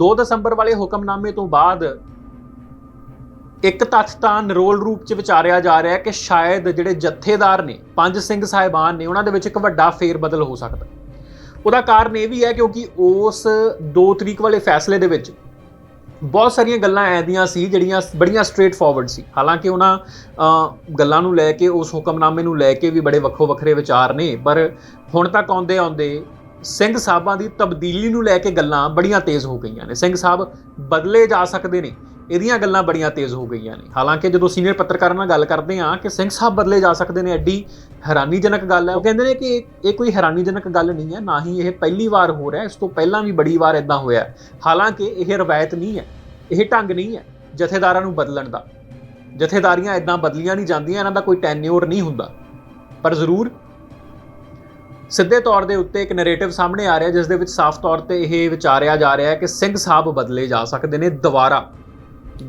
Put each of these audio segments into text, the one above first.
2 ਦਸੰਬਰ ਵਾਲੇ ਹੁਕਮਨਾਮੇ ਤੋਂ ਬਾਅਦ ਇੱਕ ਤੱਥ ਤਾਂ ਨਿਰੋਲ ਰੂਪ ਚ ਵਿਚਾਰਿਆ ਜਾ ਰਿਹਾ ਹੈ ਕਿ ਸ਼ਾਇਦ ਜਿਹੜੇ ਜਥੇਦਾਰ ਨੇ, ਪੰਜ ਸਿੰਘ ਸਾਹਿਬਾਨ ਨੇ, ਉਹਨਾਂ ਦੇ ਵਿੱਚ ਇੱਕ ਵੱਡਾ ਫੇਰ ਬਦਲ ਹੋ ਸਕਦਾ। ਉਹਦਾ ਕਾਰਨ ਇਹ ਵੀ ਹੈ ਕਿਉਂਕਿ ਉਸ 2 ਤਰੀਕ ਵਾਲੇ ਫੈਸਲੇ ਦੇ ਵਿੱਚ ਬਹੁਤ ਸਾਰੀਆਂ ਗੱਲਾਂ ਐਦੀਆਂ ਸੀ, ਜਿਹੜੀਆਂ ਬੜੀਆਂ ਸਟ੍ਰੇਟ ਫਾਰਵਰਡ ਸੀ। ਹਾਲਾਂਕਿ ਉਹਨਾਂ ਗੱਲਾਂ ਨੂੰ ਲੈ ਕੇ, ਉਸ ਹੁਕਮਨਾਮੇ ਨੂੰ ਲੈ ਕੇ ਵੀ ਬੜੇ ਵੱਖੋ ਵੱਖਰੇ ਵਿਚਾਰ ਨੇ, ਪਰ ਹੁਣ ਤੱਕ ਆਉਂਦੇ ਆਉਂਦੇ ਸਿੰਘ ਸਾਹਿਬਾਂ ਦੀ ਤਬਦੀਲੀ ਨੂੰ ਲੈ ਕੇ ਗੱਲਾਂ ਬੜੀਆਂ ਤੇਜ਼ ਹੋ ਗਈਆਂ ਨੇ। ਸਿੰਘ ਸਾਹਿਬ ਬਦਲੇ ਜਾ ਸਕਦੇ ਨੇ, ਇਹਦੀਆਂ ਗੱਲਾਂ ਬੜੀਆਂ ਤੇਜ਼ ਹੋ ਗਈਆਂ ਨੇ। ਹਾਲਾਂਕਿ ਜਦੋਂ ਸੀਨੀਅਰ ਪੱਤਰਕਾਰਾਂ ਨਾਲ ਗੱਲ ਕਰਦੇ ਆ ਕਿ ਸਿੰਘ ਸਾਹਿਬ ਬਦਲੇ ਜਾ ਸਕਦੇ ਨੇ, ਐਡੀ ਹੈਰਾਨੀਜਨਕ ਗੱਲ ਹੈ। ਉਹ ਕਹਿੰਦੇ ਨੇ ਕਿ ਇਹ- ਕੋਈ ਹੈਰਾਨੀਜਨਕ ਗੱਲ ਨਹੀਂ ਹੈ, ਨਾ ਹੀ ਇਹ ਪਹਿਲੀ ਵਾਰ ਹੋ ਰਿਹਾ, ਇਸ ਤੋਂ ਪਹਿਲਾਂ ਵੀ ਬੜੀ ਵਾਰ ਇਦਾਂ ਹੋਇਆ ਹਾਲਾਂਕਿ ਇਹ ਰਵਾਇਤ ਨਹੀਂ ਹੈ, ਇਹ ਢੰਗ ਨਹੀਂ ਹੈ ਜਥੇਦਾਰਾਂ ਨੂੰ ਬਦਲਣ ਦਾ। ਜਥੇਦਾਰੀਆਂ ਇਦਾਂ ਬਦਲੀਆਂ ਨਹੀਂ ਜਾਂਦੀਆਂ, ਇਹਨਾਂ ਦਾ ਕੋਈ ਟੈਨਿਓਰ ਨਹੀਂ ਹੁੰਦਾ। ਪਰ ਜ਼ਰੂਰ ਸਿੱਧੇ ਤੌਰ ਦੇ ਉੱਤੇ ਇੱਕ ਨੈਰੇਟਿਵ ਸਾਹਮਣੇ ਆ ਰਿਹਾ, ਜਿਸ ਦੇ ਵਿੱਚ ਸਾਫ਼ ਤੌਰ ਤੇ ਇਹ ਵਿਚਾਰਿਆ ਜਾ ਰਿਹਾ ਹੈ ਕਿ ਸਿੰਘ ਸਾਹਿਬ ਬਦਲੇ ਜਾ ਸਕਦੇ ਨੇ ਦੁਬਾਰਾ।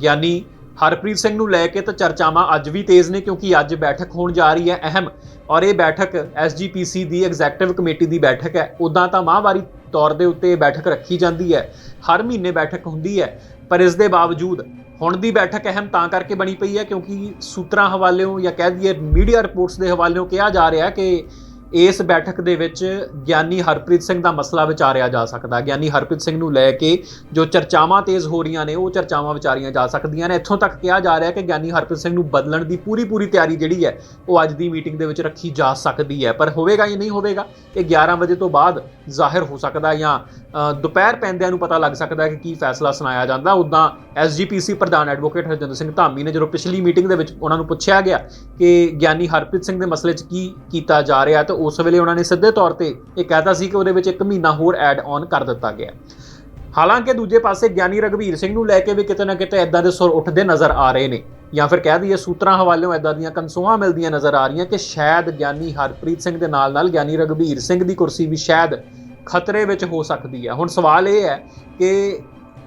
ਗਿਆਨੀ ਹਰਪ੍ਰੀਤ ਸਿੰਘ ਨੂੰ ਲੈ ਕੇ ਤਾਂ ਚਰਚਾਵਾਂ ਅੱਜ ਵੀ ਤੇਜ਼ ਨੇ, ਕਿਉਂਕਿ ਅੱਜ ਬੈਠਕ ਹੋਣ ਜਾ ਰਹੀ ਹੈ, ਅਹਿਮ। ਔਰ ਇਹ ਬੈਠਕ ਐਸਜੀਪੀਸੀ ਦੀ ਐਗਜ਼ੈਕਟਿਵ ਕਮੇਟੀ ਦੀ ਬੈਠਕ ਹੈ। ਉਦਾਂ ਤਾਂ ਮਾਹਵਾਰੀ ਤੌਰ ਦੇ ਉੱਤੇ ਇਹ ਬੈਠਕ ਰੱਖੀ ਜਾਂਦੀ ਹੈ। ਹਰ ਮਹੀਨੇ ਬੈਠਕ ਹੁੰਦੀ ਹੈ। ਪਰ ਇਸ ਦੇ ਬਾਵਜੂਦ ਹੁਣ ਦੀ ਬੈਠਕ ਅਹਿਮ ਤਾਂ ਕਰਕੇ ਬਣੀ ਪਈ ਹੈ, ਕਿਉਂਕਿ ਸੂਤਰਾਂ ਹਵਾਲਿਓਂ ਜਾਂ ਕਹਿ ਦਈਏ ਮੀਡੀਆ ਰਿਪੋਰਟਸ ਦੇ ਹਵਾਲਿਓਂ ਕਿਹਾ ਜਾ ਰਿਹਾ ਕਿ ਇਸ ਬੈਠਕ ਦੇ ਵਿੱਚ ਗਿਆਨੀ ਹਰਪ੍ਰੀਤ ਸਿੰਘ ਦਾ ਮਸਲਾ ਵਿਚਾਰਿਆ ਜਾ ਸਕਦਾ। ਗਿਆਨੀ ਹਰਪ੍ਰੀਤ ਸਿੰਘ ਨੂੰ ਲੈ ਕੇ ਜੋ ਚਰਚਾਵਾਂ ਤੇਜ਼ ਹੋ ਰਹੀਆਂ ਨੇ, ਉਹ ਚਰਚਾਵਾਂ ਵਿਚਾਰੀਆਂ ਜਾ ਸਕਦੀਆਂ ਨੇ। ਇੱਥੋਂ ਤੱਕ ਕਿਹਾ ਜਾ ਰਿਹਾ ਕਿ ਗਿਆਨੀ ਹਰਪ੍ਰੀਤ ਸਿੰਘ ਨੂੰ ਬਦਲਣ ਦੀ ਪੂਰੀ ਪੂਰੀ ਤਿਆਰੀ ਜਿਹੜੀ ਹੈ, ਉਹ ਅੱਜ ਦੀ ਮੀਟਿੰਗ ਦੇ ਵਿੱਚ ਰੱਖੀ ਜਾ ਸਕਦੀ ਹੈ। ਪਰ ਹੋਵੇਗਾ ਜਾਂ ਨਹੀਂ ਹੋਵੇਗਾ, ਇਹ 11 ਵਜੇ ਤੋਂ ਬਾਅਦ ਜ਼ਾਹਿਰ ਹੋ ਸਕਦਾ ਜਾਂ ਦੁਪਹਿਰ ਪੈਂਦਿਆਂ ਨੂੰ ਪਤਾ ਲੱਗ ਸਕਦਾ ਕਿ ਕੀ ਫੈਸਲਾ ਸੁਣਾਇਆ ਜਾਂਦਾ। ਉਦਾਂ ਐਸਜੀਪੀਸੀ ਪ੍ਰਧਾਨ ਐਡਵੋਕੇਟ ਹਰਜਿੰਦਰ ਸਿੰਘ ਧਾਮੀ ਨੇ ਜਦੋਂ ਪਿਛਲੀ ਮੀਟਿੰਗ ਦੇ ਵਿੱਚ ਉਹਨਾਂ ਨੂੰ ਪੁੱਛਿਆ ਗਿਆ ਕਿ ਗਿਆਨੀ ਹਰਪ੍ਰੀਤ ਸਿੰਘ ਦੇ ਮਸਲੇ 'ਚ ਕੀ ਕੀਤਾ ਜਾ ਰਿਹਾ ਤੇ ਉਸ ਵੇਲੇ ਉਹਨਾਂ ਨੇ ਸਿੱਧੇ ਤੌਰ ਤੇ ਇਹ ਕਹਿਤਾ ਸੀ ਕਿ ਉਹਦੇ ਵਿੱਚ ਇੱਕ ਮਹੀਨਾ ਹੋਰ ਐਡ ਔਨ ਕਰ ਦਿੱਤਾ ਗਿਆ ਹਾਲਾਂਕਿ ਦੂਜੇ ਪਾਸੇ ਗਿਆਨੀ ਰਗਵੀਰ ਸਿੰਘ ਨੂੰ ਲੈ ਕੇ ਵੀ ਕਿਤੇ ਨਾ ਕਿਤੇ ਇਦਾਂ ਦੇ ਸੁਰ ਉੱਠਦੇ ਨਜ਼ਰ ਆ ਰਹੇ ਨੇ ਜਾਂ ਫਿਰ ਕਹਿ ਦਈਏ ਸੂਤਰਾਂ ਹਵਾਲਿਓਂ ਇਦਾਂ ਦੀਆਂ ਕਨਸੋਆਂ ਮਿਲਦੀਆਂ ਨਜ਼ਰ ਆ ਰਹੀਆਂ ਕਿ ਸ਼ਾਇਦ ਗਿਆਨੀ ਹਰਪ੍ਰੀਤ ਸਿੰਘ ਦੇ ਨਾਲ ਨਾਲ ਗਿਆਨੀ ਰਗਵੀਰ ਸਿੰਘ ਦੀ ਕੁਰਸੀ ਵੀ ਸ਼ਾਇਦ ਖਤਰੇ ਵਿੱਚ ਹੋ ਸਕਦੀ ਹੈ। ਹੁਣ ਸਵਾਲ ਇਹ ਹੈ ਕਿ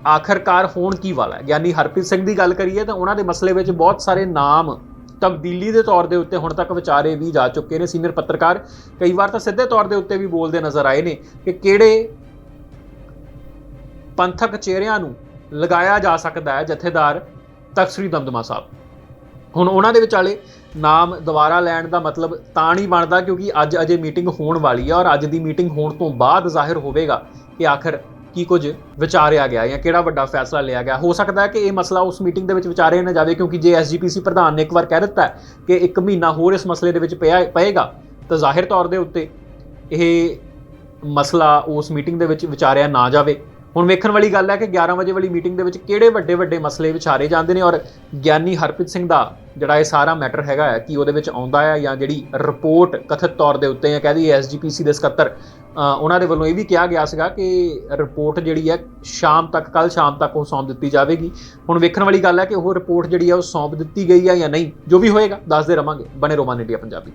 ਆਖਰਕਾਰ ਹੋਣ ਕੀ ਵਾਲਾ ਹੈ? ਗਿਆਨੀ ਹਰਪ੍ਰੀਤ ਸਿੰਘ ਦੀ ਗੱਲ ਕਰੀਏ ਤਾਂ ਉਹਨਾਂ ਦੇ ਮਸਲੇ ਵਿੱਚ ਬਹੁਤ ਸਾਰੇ ਨਾਮ ਤਬਦੀਲੀ ਦੇ ਤੌਰ ਦੇ ਉੱਤੇ ਹੁਣ ਤੱਕ ਵਿਚਾਰੇ ਵੀ ਜਾ ਚੁੱਕੇ ਨੇ। ਸੀਨੀਅਰ ਪੱਤਰਕਾਰ ਕਈ ਵਾਰ ਤਾਂ ਸਿੱਧੇ ਤੌਰ ਦੇ ਉੱਤੇ ਵੀ ਬੋਲਦੇ ਨਜ਼ਰ ਆਏ ਨੇ ਕਿ ਕਿਹੜੇ ਪੰਥਕ ਚਿਹਰਿਆਂ ਨੂੰ ਲਗਾਇਆ ਜਾ ਸਕਦਾ ਹੈ। ਜਥੇਦਾਰ ਤਖਤ ਦਮਦਮਾ ਸਾਹਿਬ। ਹੁਣ ਉਹਨਾਂ ਦੇ ਵਿਚਾਲੇ ਨਾਮ ਦੁਬਾਰਾ ਲੈਣ ਦਾ ਮਤਲਬ ਤਾਂ ਨਹੀਂ ਬਣਦਾ ਕਿਉਂਕਿ ਅੱਜ ਅਜੇ ਮੀਟਿੰਗ ਹੋਣ ਵਾਲੀ ਹੈ ਔਰ ਅੱਜ ਦੀ ਮੀਟਿੰਗ ਹੋਣ ਤੋਂ ਬਾਅਦ ਜ਼ਾਹਿਰ ਹੋਵੇਗਾ ਕਿ ਆਖਰ ਕੀ ਕੁਝ ਵਿਚਾਰਿਆ ਗਿਆ ਜਾਂ ਕਿਹੜਾ ਵੱਡਾ ਫੈਸਲਾ ਲਿਆ ਗਿਆ? ਹੋ ਸਕਦਾ ਹੈ ਕਿ ਇਹ ਮਸਲਾ ਉਸ ਮੀਟਿੰਗ ਦੇ ਵਿੱਚ ਵਿਚਾਰਿਆ ਨਾ ਜਾਵੇ ਕਿਉਂਕਿ ਜੇ ਐਸਜੀਪੀਸੀ ਪ੍ਰਧਾਨ ਨੇ ਇੱਕ ਵਾਰ ਕਹਿ ਦਿੱਤਾ ਕਿ ਇੱਕ ਮਹੀਨਾ ਹੋਰ ਇਸ ਮਸਲੇ ਦੇ ਵਿੱਚ ਪਿਆ ਪਏਗਾ, ਤਾਂ ਜ਼ਾਹਿਰ ਤੌਰ ਦੇ ਉੱਤੇ ਇਹ ਮਸਲਾ ਉਸ ਮੀਟਿੰਗ ਦੇ ਵਿੱਚ ਵਿਚਾਰਿਆ ਨਾ ਜਾਵੇ। ਹੁਣ ਵੇਖਣ ਵਾਲੀ ਗੱਲ ਹੈ ਕਿ 11 ਵਜੇ ਵਾਲੀ ਮੀਟਿੰਗ ਦੇ ਵਿੱਚ ਕਿਹੜੇ ਵੱਡੇ ਵੱਡੇ ਮਸਲੇ ਵਿਚਾਰੇ ਜਾਂਦੇ ਨੇ ਔਰ ਗਿਆਨੀ ਹਰਪ੍ਰੀਤ ਸਿੰਘ ਦਾ ਜਿਹੜਾ ਇਹ ਸਾਰਾ ਮੈਟਰ ਹੈਗਾ ਹੈ, ਕਿ ਉਹਦੇ ਵਿੱਚ ਆਉਂਦਾ ਹੈ ਜਾਂ ਜਿਹੜੀ ਰਿਪੋਰਟ ਕਥਿਤ ਤੌਰ ਦੇ ਉੱਤੇ ਜਾਂ ਕਹਿ ਦਈਏ ਐਸਜੀਪੀਸੀ ਦੇ ਸਕੱਤਰ ਉਹਨਾਂ ਦੇ ਵੱਲੋਂ ਇਹ ਵੀ ਕਿਹਾ ਗਿਆ ਸੀਗਾ ਕਿ ਰਿਪੋਰਟ ਜਿਹੜੀ ਹੈ ਸ਼ਾਮ ਤੱਕ ਕੱਲ ਸ਼ਾਮ ਤੱਕ ਉਹ ਸੌਂਪ ਦਿੱਤੀ ਜਾਵੇਗੀ। ਹੁਣ ਵੇਖਣ ਵਾਲੀ ਗੱਲ ਹੈ ਕਿ ਉਹ ਰਿਪੋਰਟ ਜਿਹੜੀ ਹੈ ਉਹ ਸੌਂਪ ਦਿੱਤੀ ਗਈ ਹੈ ਜਾਂ ਨਹੀਂ, ਜੋ ਵੀ ਹੋਏਗਾ, ਦੱਸਦੇ ਰਵਾਂਗੇ। ਬਣੇ ਰੋਮਾਨ ਇੰਡੀਆ ਪੰਜਾਬੀ।